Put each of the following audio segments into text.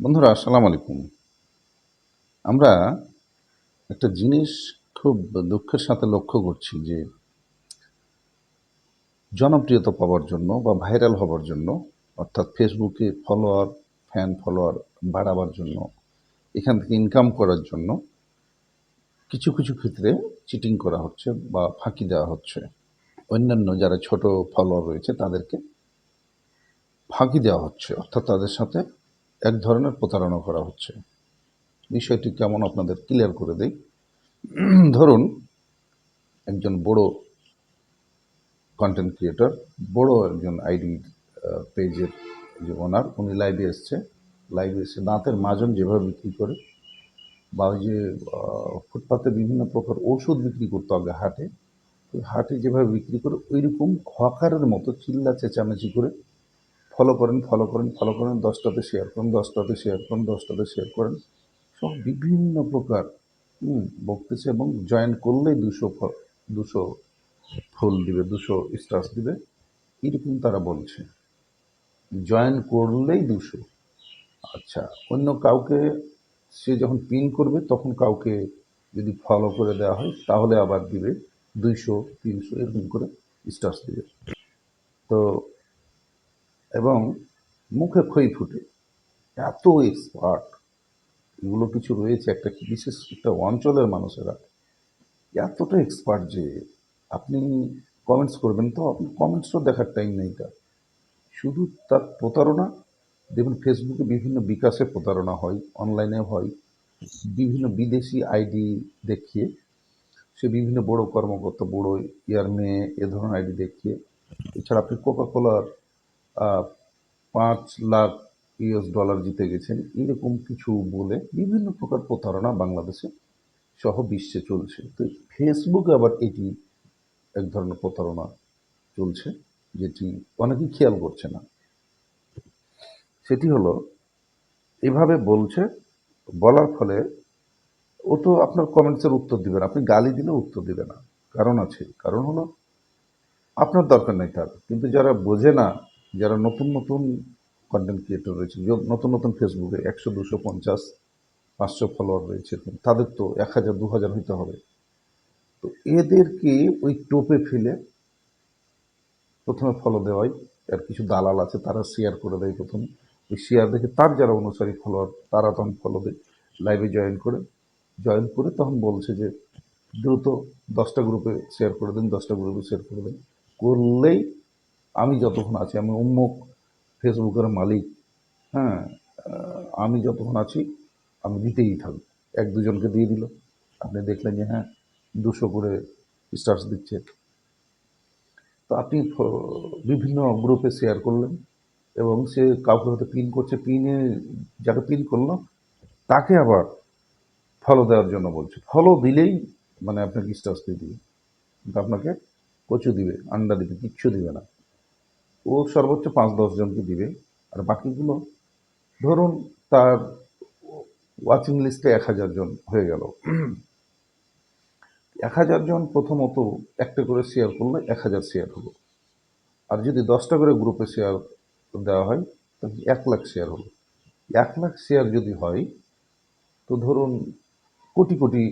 বন্ধুরা, আসসালামু আলাইকুম। আমরা একটা জিনিস খুব দুঃখের সাথে লক্ষ্য করছি যে, জনপ্রিয়তা পাওয়ার জন্য বা ভাইরাল হবার জন্য, অর্থাৎ ফেসবুকে ফলোয়ার ফ্যান ফলোয়ার বাড়াবার জন্য, এখান থেকে ইনকাম করার জন্য কিছু কিছু ক্ষেত্রে চিটিং করা হচ্ছে বা ফাঁকি দেওয়া হচ্ছে। অন্যান্য যারা ছোট ফলোয়ার রয়েছে, তাদেরকে ফাঁকি দেওয়া হচ্ছে, অর্থাৎ তাদের সাথে এক ধরনের প্রতারণা করা হচ্ছে। বিষয়টি কেমন আপনাদের ক্লিয়ার করে দেই। ধরুন, একজন বড় কন্টেন্ট ক্রিয়েটর বড় একজন আইডি পেজের যে ওনার উনি লাইভে এসছে। লাইভে এসে দাঁতের মাজন যেভাবে বিক্রি করে বা ওই যে ফুটপাতে বিভিন্ন প্রকার ওষুধ বিক্রি করতো আগে হাটে, ওই হাটে যেভাবে বিক্রি করে, ওইরকম হকারের মতো চিল্লা চেঁচামেচি করে ফলো করেন ফলো করেন ফলো করেন, দশটাতে শেয়ার করেন, দশটাতে শেয়ার করেন, দশটাতে শেয়ার করেন। সব বিভিন্ন প্রকার বকতেছে এবং জয়েন করলেই দুশো দুশো ফুল দিবে, দুশো স্টার্স দিবে, এরকম তারা বলছে। জয়েন করলেই দুশো। আচ্ছা অন্য কাউকে সে যখন পিন করবে, তখন কাউকে যদি ফলো করে দেওয়া হয়, তাহলে আবার দিবে দুইশো, তিনশো, এরকম করে স্টার্স দিবে। তো এবং মুখে খই ফুটে। এত এক্সপার্ট এগুলো কিছু রয়েছে, একটা বিশেষ একটা অঞ্চলের মানুষেরা। এতটা এক্সপার্ট যে আপনি কমেন্টস করবেন তো আপনি কমেন্টসও দেখার টাইম নেই তার। শুধু তার প্রতারণা, দেখুন ফেসবুকে বিভিন্ন বিকাশে প্রতারণা হয় অনলাইনে হয়। বিভিন্ন বিদেশি আইডি দেখিয়ে, সে বিভিন্ন বড় কর্মকর্তা, বড় ইয়ার মেয়ে এ ধরনের আইডি দেখিয়ে। এছাড়া আপনি কোকা কোলার পাঁচ লাখ ইউএস ডলার জিতে গেছেন। এরকম কিছু বলে বিভিন্ন প্রকার প্রতারণা বাংলাদেশে সহ বিশ্বে চলছে। তো ফেসবুকে আবার এটি এক ধরনের প্রতারণা চলছে, যেটি অনেকেই খেয়াল করছে না। সেটি হলো, এভাবে বলছে, বলার ফলে ও তো আপনার কমেন্টসের উত্তর দিবে না, আপনি গালি দিলে উত্তর দিবে না। কারণ আছে, কারণ হলো আপনার দরকার নেই তার। কিন্তু যারা বোঝে না যারা নতুন নতুন কন্টেন্ট ক্রিয়েটর রয়েছে নতুন নতুন ফেসবুকে একশো, দুশো, পঞ্চাশ, পাঁচশো ফলোয়ার রয়েছে তাদের তো এক হাজার, দু হাজার হইতে হবে। তো এদেরকে ওই টোপে ফেলে প্রথমে ফলো দেওয়াই, আর কিছু দালাল আছে, তারা শেয়ার করে দেয় প্রথমে। ওই শেয়ার দেখে তার যারা অনুসারী ফলোয়ার তারা তখন ফলো দেয় লাইভে জয়েন করে। জয়েন করে তখন বলছে যে, দ্রুত দশটা গ্রুপে শেয়ার করে দিন, দশটা গ্রুপে শেয়ার করে দিন। করলেই আমি যতক্ষণ আছি, আমি উন্মুখ ফেসবুকের মালিক হ্যাঁ আমি যতক্ষণ আছি, আমি দিতেই থাকব। এক দুজনকে দিয়ে দিল। আপনি দেখলেন যে হ্যাঁ দুশো করে স্টার্স দিচ্ছে। তো আপনি বিভিন্ন গ্রুপে শেয়ার করলেন এবং সে কাউকে হয়তো পিন করছে পিনে যাকে পিন করল, তাকে আবার ফলো দেওয়ার জন্য বলছে। ফলো দিলেই মানে আপনাকে স্টার্স দিয়ে দিবে। কিন্তু আপনাকে কচু দিবে আন্ডা দিবে, কিচ্ছু দিবে না। ও সর্বোচ্চ পাঁচ দশজনকে দিবে। আর বাকিগুলো, ধরুন তার ওয়াচিং লিস্টে এক হাজার জন হয়ে গেল। এক হাজার জন প্রথমত একটা করে শেয়ার করলে এক হাজার শেয়ার হলো। আর যদি দশটা করে গ্রুপে শেয়ার দেওয়া হয়, তাহলে এক লাখ শেয়ার হলো। এক লাখ শেয়ার যদি হয়, তো ধরুন কোটি কোটি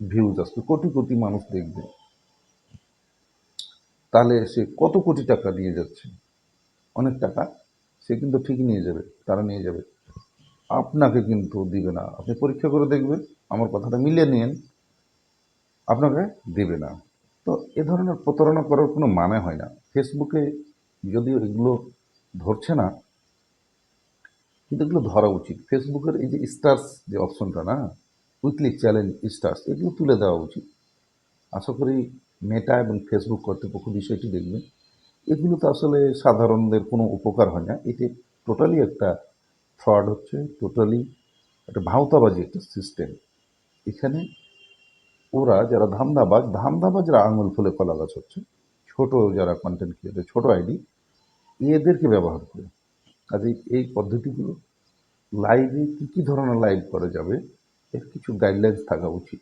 ভিউজ আসবে, কোটি কোটি মানুষ দেখবে। তাহলে সে কত কোটি টাকা নিয়ে যাচ্ছে? অনেক টাকা, সে কিন্তু ঠিকই নিয়ে যাবে, তারা নিয়ে যাবে। আপনাকে কিন্তু দিবে না। আপনি পরীক্ষা করে দেখবেন, আমার কথাটা মিলিয়ে নিন আপনাকে দেবে না। তো এ ধরনের প্রতারণা করার কোনো মানে হয় না। ফেসবুকে যদিও এগুলো ধরছে না, কিন্তু এগুলো ধরা উচিত। ফেসবুকের এই যে স্টার্স যে অপশনটা না, উইকলি চ্যালেঞ্জ স্টার্স, এগুলো তুলে দেওয়া উচিত। আশা করি মেটা এবং ফেসবুক কর্তৃপক্ষ বিষয়টি দেখবে। এগুলো তো আসলে সাধারণদের কোনো উপকার হয় না। এটি টোটালি একটা ফ্রড হচ্ছে টোটালি একটা ভাওতাবাজি একটা সিস্টেম এখানে ওরা যারা ধান্দাবাজ, ধান্দাবাজরা আঙুল ফুলে কলা গাছ হচ্ছে, ছোট যারা কন্টেন্ট ক্রিয়েটার ছোট আইডি এদেরকে ব্যবহার করে। কাজে এই পদ্ধতিগুলো লাইভে কী কী ধরনের লাইভ করা যাবে, এর কিছু গাইডলাইন্স থাকা উচিত।